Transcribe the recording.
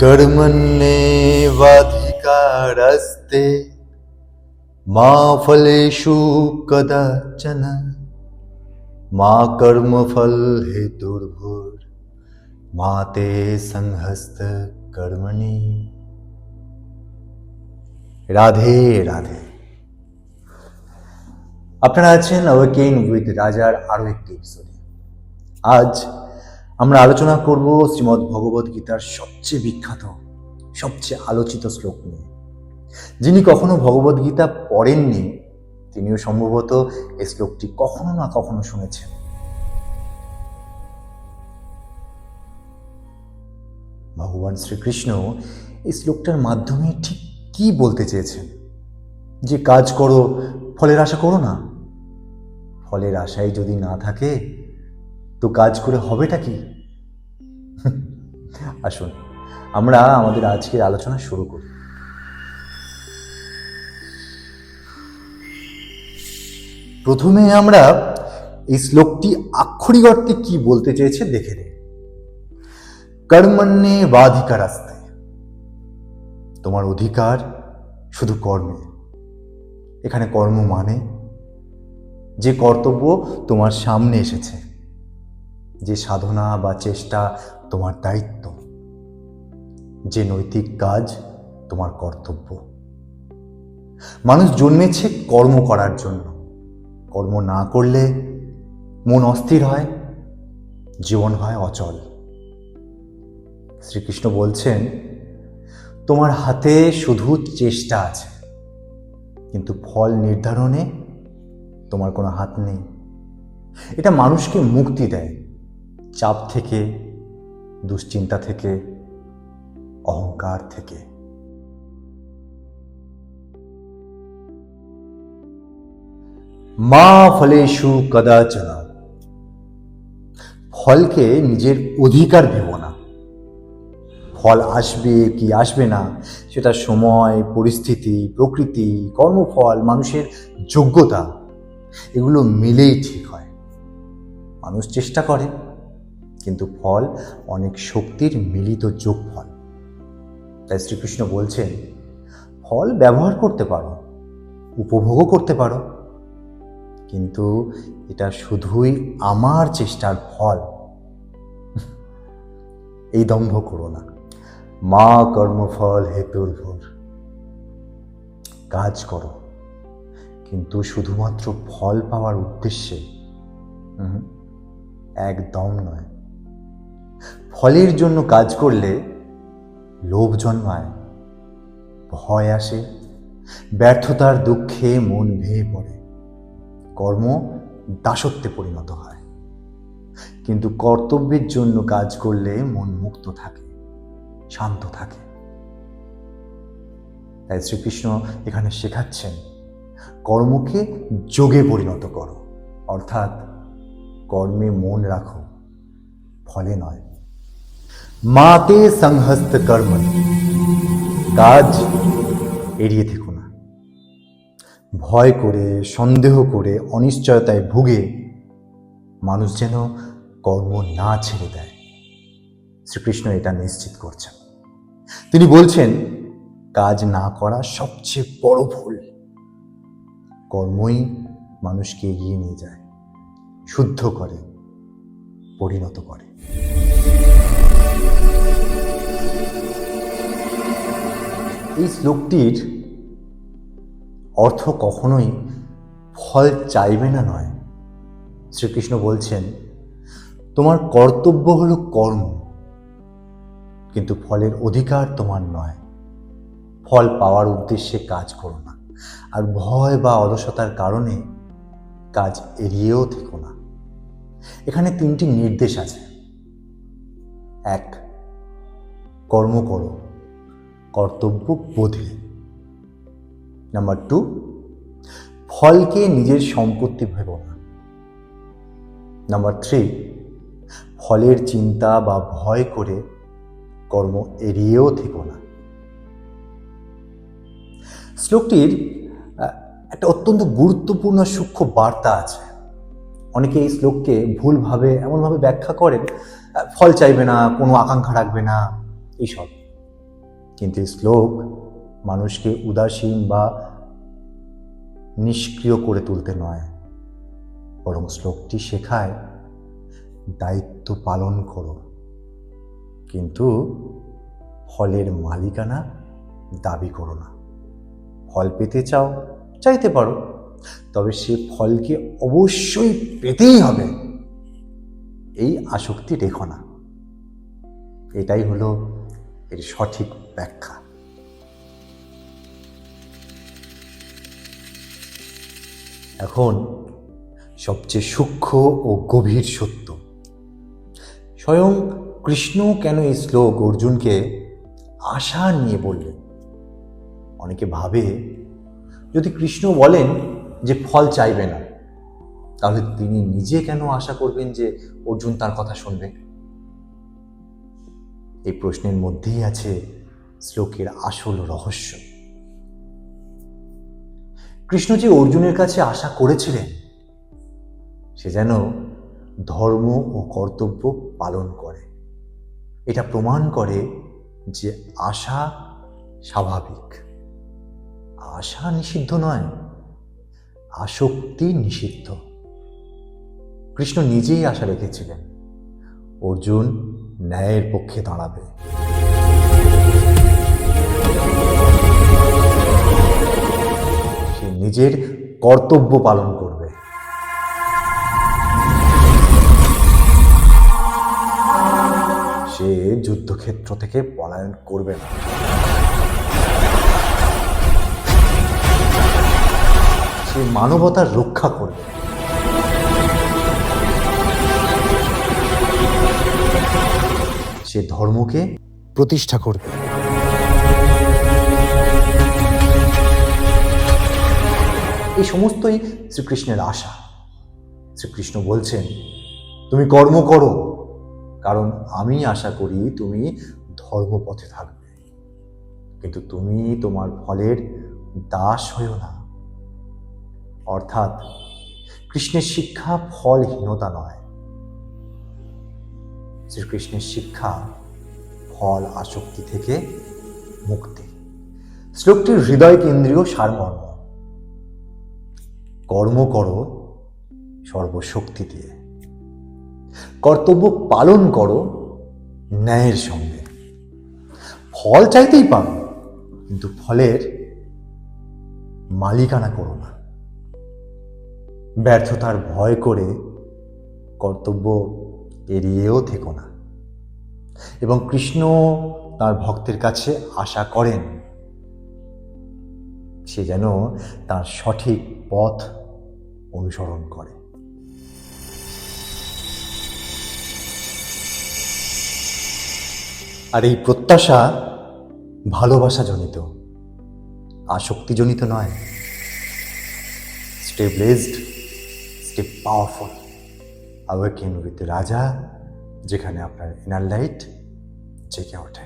कर्मण्येवाधिकारस्ते मा फलेषु कदाचन मा कर्मफल हेतुर्भुर् মা তে সংহস্ত কর্মণি রাধে রাধে আপনারা আছেন অওয়েকেন উইথ রাজার আরও একটি এপিসোডে আজ আমরা আলোচনা করব শ্রীমদ্ ভগবত গীতার সবচেয়ে বিখ্যাত, সবচেয়ে আলোচিত শ্লোক নিয়ে। যিনি কখনো ভগবত গীতা পড়েননি, তিনিও সম্ভবত এই শ্লোকটি কখনো না কখনো শুনেছেন। ভগবান শ্রীকৃষ্ণ এই শ্লোকটার মাধ্যমে ঠিক কি বলতে চেয়েছেন? যে কাজ করো, ফলের আশা করো না। ফলের আশাই যদি না থাকে তো কাজ করে হবেটা কি? আসুন, আমরা আমাদের আজকের আলোচনা শুরু করি। প্রথমে আমরা এই শ্লোকটি আক্ষরিক অর্থে কি বলতে চেয়েছে দেখে নিই। কর্মণ্যে বাধিকার আসতে তোমার অধিকার শুধু কর্মে। এখানে কর্ম মানে যে কর্তব্য তোমার সামনে এসেছে। যে সাধনা বা চেষ্টা তোমার দায়িত্ব, যে নৈতিক কাজ তোমার কর্তব্য। মানুষ জন্মেছে কর্ম করার জন্য। কর্ম না করলে মন অস্থির হয়, জীবন হয় অচল। শ্রীকৃষ্ণ বলছেন, তোমার হাতে শুধু চেষ্টা আছে, কিন্তু ফল নির্ধারণে তোমার কোনো হাত নেই। এটা মানুষকে মুক্তি দেয়। চাপ থেকে, দুশ্চিন্তা থেকে, অহংকার থেকে। মা ফলেশু কদাচনা। ফলকে নিজের অধিকার ভেব না। ফল আসবে কি আসবে না, সেটা সময়, পরিস্থিতি, প্রকৃতি, কর্মফল, মানুষের যোগ্যতা, এগুলো মিলেই ঠিক হয়। মানুষ চেষ্টা করে। কিন্তু ফল অনেক শক্তির মিলিত যোগফল। তাই শ্রীকৃষ্ণ বলছেন, ফল ব্যবহার করতে পারো, উপভোগও করতে পারো, কিন্তু এটা শুধুই আমার চেষ্টার ফল। এই দম্ভ করো না। মা কর্মফল হেতুর্ভর কাজ করো, কিন্তু শুধুমাত্র ফল পাওয়ার উদ্দেশ্যে একদম নয়। ফলের জন্য কাজ করলে লোভ জন্মায়, ভয় আসে, ব্যর্থতার দুঃখে মন ভেঙে পড়ে। কর্ম দাসত্বে পরিণত হয়। কিন্তু কর্তব্যের জন্য কাজ করলে মন মুক্ত থাকে, শান্ত থাকে। তাই শ্রীকৃষ্ণ এখানে শেখাচ্ছেন, কর্মকে যোগে পরিণত করো। অর্থাৎ কর্মে মন রাখো, ফলে নয়। মাতে সংহস্ত কর্ম কাজ এড়িয়ে থেকো না। ভয় করে, সন্দেহ করে, অনিশ্চয়তায় ভুগে মানুষ যেন কর্ম না ছেড়ে দেয়। শ্রীকৃষ্ণ এটা নিশ্চিত করছেন। তিনি বলছেন, কাজ না করা সবচেয়ে বড় ভুল। কর্মই মানুষকে এগিয়ে নিয়ে যায়, শুদ্ধ করে, পরিণত করে। এই শ্লোকটির অর্থ কখনোই ফল চাইবে না নয়। শ্রীকৃষ্ণ বলছেন, তোমার কর্তব্য হলো কর্ম, কিন্তু ফলের অধিকার তোমার নয়। ফল পাওয়ার উদ্দেশ্যে কাজ করো না, আর ভয় বা অলসতার কারণে কাজ এড়িয়েও থেকো না। এখানে তিনটি নির্দেশ আছে। এক, কর্ম করো, কর্তব্য বোধে। নাম্বার টু, ফলকে নিজের সম্পত্তি ভেব না। নাম্বার থ্রি, ফলের চিন্তা বা ভয় করে কর্ম এড়িয়েও থেকো না। শ্লোকটির একটা অত্যন্ত গুরুত্বপূর্ণ সূক্ষ্ম বার্তা আছে। অনেকে এই শ্লোককে ভুলভাবে, এমনভাবে ব্যাখ্যা করেন, ফল চাইবে না, কোনো আকাঙ্ক্ষা রাখবে না, এইসব। কিন্তু এই শ্লোক মানুষকে উদাসীন বা নিষ্ক্রিয় করে তুলতে নয়। বরং শ্লোকটি শেখায়, দায়িত্ব পালন করো। কিন্তু ফলের মালিকানা দাবি করো না। ফল পেতে চাও, চাইতে পারো। তবে সে ফলকে অবশ্যই পেতেই হবে। এই আসক্তি রেখো না। এটাই হলো এর সঠিক ব্যাখ্যা। এখন সবচেয়ে সূক্ষ্ম ও গভীর সত্য। স্বয়ং কৃষ্ণ কেন এই শ্লোক অর্জুনকে আশা নিয়ে বললেন? অনেকে ভাবে, যদি কৃষ্ণ বলেন যে ফল চাইবে না। তাহলে তিনি নিজে কেন আশা করবেন যে অর্জুন তার কথা শুনবে? এই প্রশ্নের মধ্যেই আছে শ্লোকের আসল রহস্য। কৃষ্ণ যে অর্জুনের কাছে আশা করেছিলেন, সে যেন ধর্ম ও কর্তব্য পালন করে। এটা প্রমাণ করে যে আশা স্বাভাবিক। আশা নিষিদ্ধ নয়। আসক্তি নিষিদ্ধ। কৃষ্ণ নিজেই আশা রেখেছিলেন, অর্জুন ন্যায়ের পক্ষে দাঁড়াবে। সে নিজের কর্তব্য পালন করবে। সে যুদ্ধক্ষেত্র থেকে পলায়ন করবে না। সে মানবতার রক্ষা করবে। সে ধর্মকে প্রতিষ্ঠা করবে। এই সমস্তই শ্রীকৃষ্ণের আশা। শ্রীকৃষ্ণ বলছেন, তুমি কর্ম করো, কারণ আমি আশা করি তুমি ধর্মপথে থাকবে। কিন্তু তুমি তোমার ফলের দাস হয়েও না। অর্থাৎ কৃষ্ণের শিক্ষা ফলহীনতা নয়। শ্রীকৃষ্ণের শিক্ষা ফল আসক্তি থেকে মুক্তি। শ্লোকটির হৃদয় কেন্দ্রীয় সারমর্ম কর্ম করো সর্বশক্তি দিয়ে। কর্তব্য পালন করো ন্যায়ের সঙ্গে। ফল চাইতেই পারো, কিন্তু ফলের মালিকানা করো না। ব্যর্থতার ভয় করে কর্তব্য এড়িয়েও থেকো না। এবং কৃষ্ণ তার ভক্তের কাছে আশা করেন, সে যেন তার সঠিক পথ অনুসরণ করে। আর এই প্রত্যাশা ভালোবাসা জনিত আসক্তিজনিত নয়। Stay blessed stay powerful awaken with Raja যেখানে আপনার ইনার লাইট জেগে ওঠে